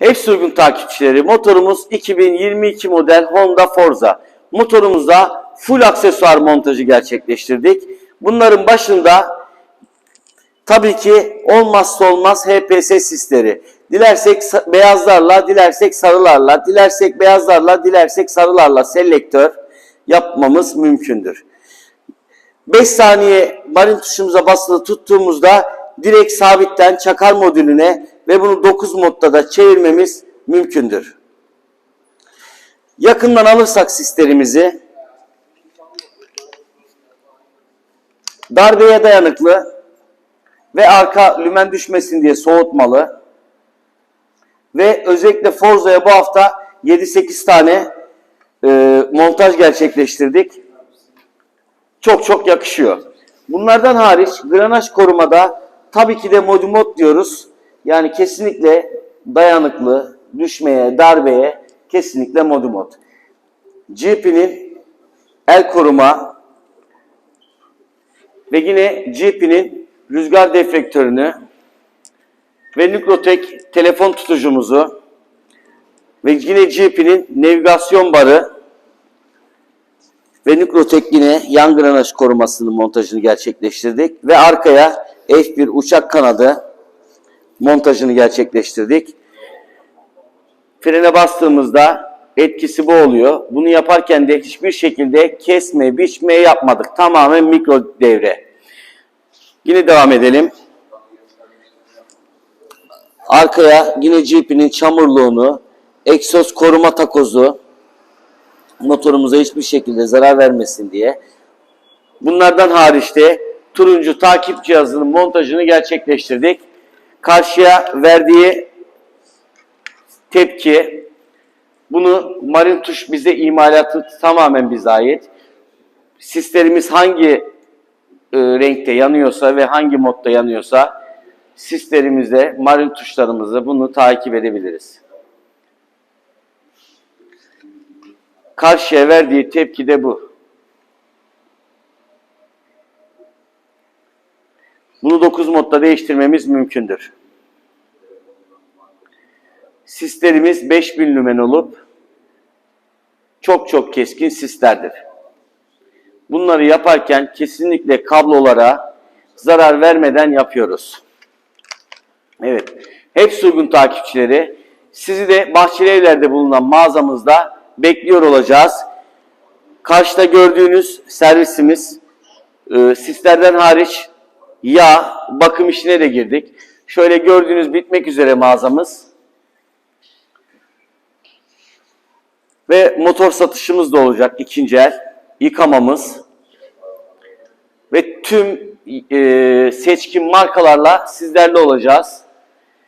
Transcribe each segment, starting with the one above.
Hepsi uygun takipçileri. Motorumuz 2022 model Honda Forza. Motorumuzda full aksesuar montajı gerçekleştirdik. Bunların başında tabii ki olmazsa olmaz HPS sisleri. Dilersek beyazlarla, dilersek sarılarla, dilersek beyazlarla, dilersek sarılarla selektör yapmamız mümkündür. 5 saniye marin tuşumuza basılı tuttuğumuzda direkt sabitten çakar modülüne ve bunu 9 modda da çevirmemiz mümkündür. Yakından alırsak sistemimizi darbeye dayanıklı ve arka lümen düşmesin diye soğutmalı ve özellikle Forza'ya bu hafta 7-8 tane e, montaj gerçekleştirdik çok çok yakışıyor. Bunlardan hariç granaj korumada tabii ki de modimot diyoruz. Yani kesinlikle dayanıklı, düşmeye, darbeye kesinlikle modimot. GP'nin el koruma ve yine GP'nin rüzgar deflektörünü ve Nukrotek telefon tutucumuzu ve yine GP'nin navigasyon barı ve Nukrotek yine yan granaj korumasının montajını gerçekleştirdik. Ve arkaya F1 uçak kanadı montajını gerçekleştirdik. Frene bastığımızda etkisi bu oluyor. Bunu yaparken de hiçbir şekilde kesme, biçme yapmadık. Tamamen mikro devre. Yine devam edelim. Arkaya yine GP'nin çamurluğunu, egzoz koruma takozu, motorumuza hiçbir şekilde zarar vermesin diye. Bunlardan hariçte turuncu takip cihazının montajını gerçekleştirdik. Karşıya verdiği tepki, bunu Marin Tuş bize imalatı tamamen bize ait. Sistemimiz hangi e, renkte yanıyorsa ve hangi modda yanıyorsa sistemimizde Marin tuşlarımızda bunu takip edebiliriz. Karşıya verdiği tepki de bu. Bunu 9 modda değiştirmemiz mümkündür. Sislerimiz 5000 lümen olup çok çok keskin sislerdir. Bunları yaparken kesinlikle kablolara zarar vermeden yapıyoruz. Evet. Hepsi uygun takipçileri. Sizi de Bahçeli Evler'de bulunan mağazamızda bekliyor olacağız. Karşıda gördüğünüz servisimiz e, sislerden hariç yağ, bakım işine de girdik. Şöyle gördüğünüz bitmek üzere mağazamız. Ve motor satışımız da olacak ikinci el. Yıkamamız. Ve tüm e, seçkin markalarla sizlerle olacağız.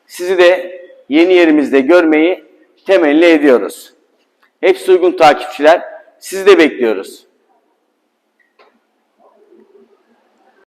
Sizi de yeni yerimizde görmeyi temenni ediyoruz. Hepsi uygun takipçiler. Sizi de bekliyoruz.